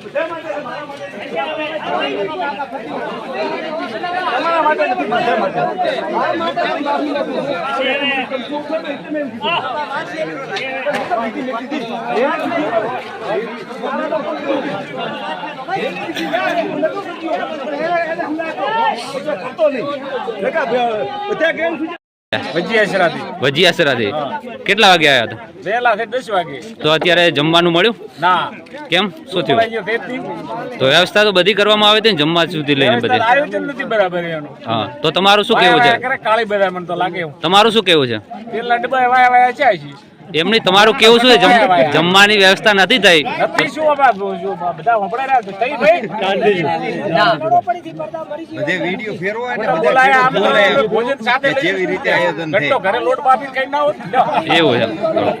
ભજીયા શરાબી ભજીયા સરાથી કેટલા વાગે આવ્યા હતા? બે લાખે દસ વાગે. તો અત્યારે જમવાનું મળ્યું? ના. કેમ? શું થયું? તો વ્યવસ્થા તો બધી કરવામાં આવે છે જમવા સુધી લઈને બધી. આયોજન નથી બરાબર એનું. હા. તો તમારું શું કેવું છે? કાળી મને તો લાગે તમારું શું કેવું છે? પેલા ડબ્બા વાયા વાયા છે એમની તમારું કેવું શું જમવાની વ્યવસ્થા નથી થઈ. એવું છે.